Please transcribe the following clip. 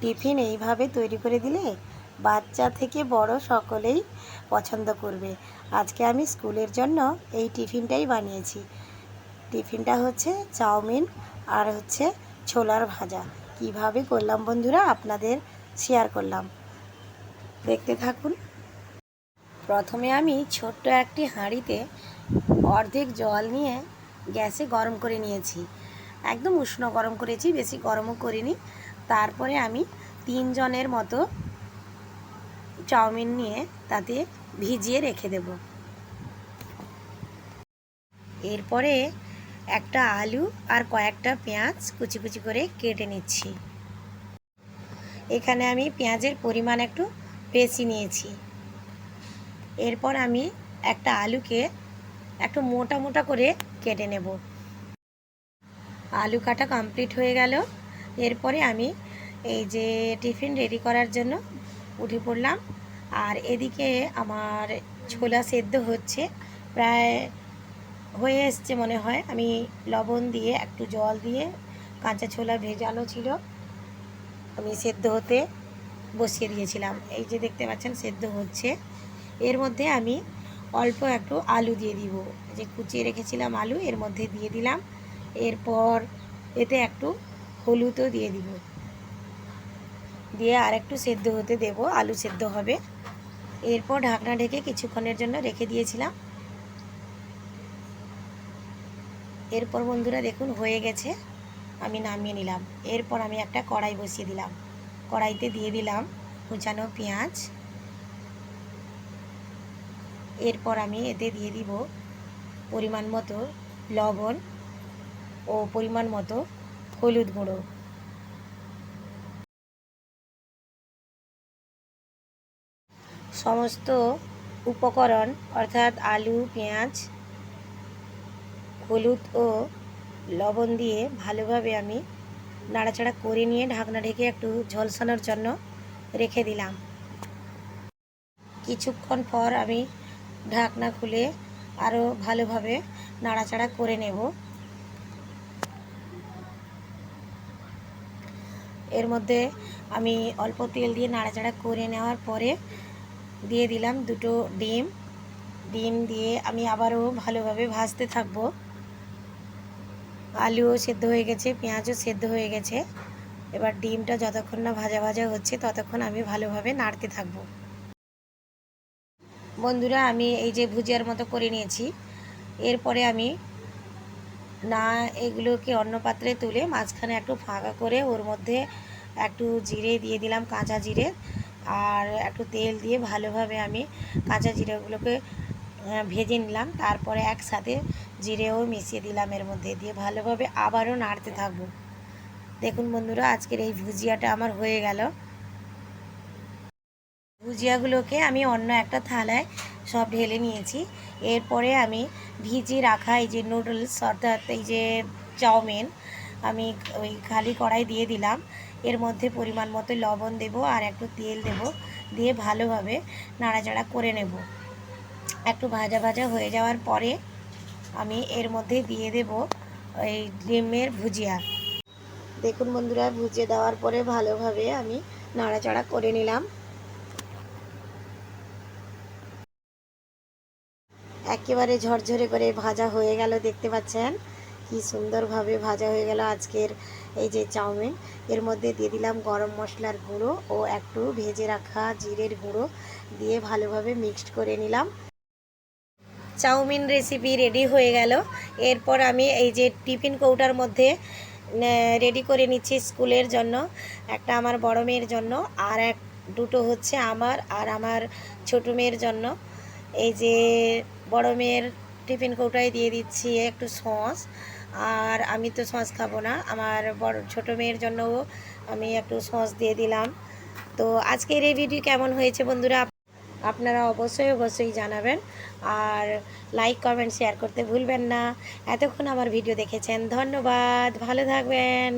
Tiffin এইভাবে তৈরি করে দিলে বাচ্চা থেকে বড় সকলেই পছন্দ করবে। আজকে আমি স্কুলের জন্য এই টিফিনটাই বানিয়েছি। টিফিনটা হচ্ছে চাউমিন আর হচ্ছে ছোলার ভাজা। কীভাবে করলাম বন্ধুরা? আপনাদের শেয়ার করলাম। দেখতে থাকুন। প্রথমে আমি ছোট্ট একটি হাঁড়িতে অর্ধেক জল নিয়ে গ্যাসে গরম করে নিয়েছি। একদম উষ্ণ গরম করেছি, বেশি গরমও করিনি। তারপরে আমি তিনজনের মতো চাউমিন নিয়ে তাতে ভিজিয়ে রেখে দেব। এরপরে একটা আলু আর কয়েকটা পেঁয়াজ কুচি কুচি করে কেটে নিচ্ছি। এখানে আমি পেঁয়াজের পরিমাণ একটু বেশি নিয়েছি। এরপর আমি একটা আলুকে একটু মোটা মোটা করে কেটে নেব। আলু কাটা কমপ্লিট হয়ে গেল। এরপরে আমি এই যে টিফিন রেডি করার জন্য উঠে পড়লাম। আর এদিকে আমার ছোলা সেদ্ধ হচ্ছে। প্রায় হয়ে এসছে মনে হয়। আমি লবণ দিয়ে একটু জল দিয়ে কাঁচা ছোলা ভেজানো ছিল। আমি সেদ্ধ হতে বসিয়ে দিয়েছিলাম। এই যে দেখতে পাচ্ছেন, সেদ্ধ হচ্ছে। এর মধ্যে আমি অল্প একটু আলু দিয়ে দিব। যে কুচিয়ে রেখেছিলাম আলু, এর মধ্যে দিয়ে দিলাম। এরপর এতে একটু হলুদও দিয়ে দিব। দিয়ে আর একটু সেদ্ধ হতে দেব, আলু সেদ্ধ হবে। এরপর ঢাকনা ঢেকে কিছুক্ষণের জন্য রেখে দিয়েছিলাম। এরপর বন্ধুরা দেখুন, হয়ে গেছে। আমি নামিয়ে নিলাম। এরপর আমি একটা কড়াই বসিয়ে দিলাম। কড়াইতে দিয়ে দিলাম কুচানো পেঁয়াজ। এরপর আমি এতে দিয়ে দিব পরিমাণ মতো লবণ ও পরিমাণ মতো হলুদ গুঁড়ো। সমস্ত উপকরণ, অর্থাৎ আলু, পেঁয়াজ, হলুদ ও লবণ দিয়ে ভালোভাবে আমি নাড়াচাড়া করে নিয়ে ঢাকনা ঢেকে একটু ঝলসানোর জন্য রেখে দিলাম। কিছুক্ষণ পর আমি ঢাকনা খুলে আরও ভালোভাবে নাড়াচাড়া করে নেব। এর মধ্যে আমি অল্প তেল দিয়ে নাড়াচাড়া করে নেওয়ার পরে দিয়ে দিলাম দুটো ডিম। ডিম দিয়ে আমি আবারও ভালোভাবে ভাজতে থাকব। আলুও সেদ্ধ হয়ে গেছে, পেঁয়াজও সেদ্ধ হয়ে গেছে। এবার ডিমটা যতক্ষণ না ভাজা ভাজা হচ্ছে ততক্ষণ আমি ভালোভাবে নাড়তে থাকব। বন্ধুরা, আমি এই যে ভুজিয়ার মতো করে নিয়েছি। এরপরে আমি না, এগুলোকে অন্য পাত্রে তুলে মাঝখানে একটু ফাঁকা করে ওর মধ্যে একটু জিরে দিয়ে দিলাম, কাঁচা জিরে। আর একটু তেল দিয়ে ভালোভাবে আমি কাঁচা জিরেগুলোকে ভেজে নিলাম। তারপরে একসাথে জিরেও মিশিয়ে দিলাম এর মধ্যে দিয়ে ভালোভাবে আবারও নাড়তে থাকব। দেখুন বন্ধুরা, আজকের এই ভুজিয়াটা আমার হয়ে গেল। ভুজিয়াগুলোকে আমি অন্য একটা থালায় সব ঢেলে নিয়েছি। এরপরে আমি ভিজিয়ে রাখা এই যে নুডলস অর্থাৎ এই যে চাউমিন, আমি ওই খালি কড়াই দিয়ে দিলাম। এর মধ্যে পরিমাণ মতো লবণ দেব আর একটু তেল দেব, দিয়ে ভালোভাবে নাড়াচাড়া করে নেব। একটু ভাজা ভাজা হয়ে যাওয়ার পরে আমি এর মধ্যে দিয়ে দেব ওই ডিমের ভুজিয়া। দেখুন বন্ধুরা, ভুজিয়ে দেওয়ার পরে ভালোভাবে আমি নাড়াচাড়া করে নিলাম। একেবারে ঝরঝরে করে ভাজা হয়ে গেল, দেখতে পাচ্ছেন? কি সুন্দরভাবে ভাজা হয়ে গেল আজকের এই যে চাউমিন। এর মধ্যে দিয়ে দিলাম গরম মশলার গুঁড়ো ও একটু ভেজে রাখা জিরের গুঁড়ো দিয়ে ভালোভাবে মিক্সড করে নিলাম। চাউমিন রেসিপি রেডি হয়ে গেল। এরপর আমি এই যে টিফিন কৌটার মধ্যে রেডি করে নিচ্ছি স্কুলের জন্য, একটা আমার বড় মেয়ের জন্য আর এক, দুটো হচ্ছে আমার আর আমার ছোটো মেয়ের জন্য। এই যে বড় মেয়ের টিফিন কৌটায় দিয়ে দিচ্ছি একটু সস, আর আমি তো সস খাব না। আমার বড়, ছোটো মেয়ের জন্যও আমি একটু সস দিয়ে দিলাম। তো আজকের এই ভিডিও কেমন হয়েছে বন্ধুরা? আপনারা অবশ্যই অবশ্যই জানাবেন। আর লাইক কমেন্ট শেয়ার করতে ভুলবেন না। এতক্ষণ আমার ভিডিও দেখেছেন। ধন্যবাদ। ভালো থাকবেন।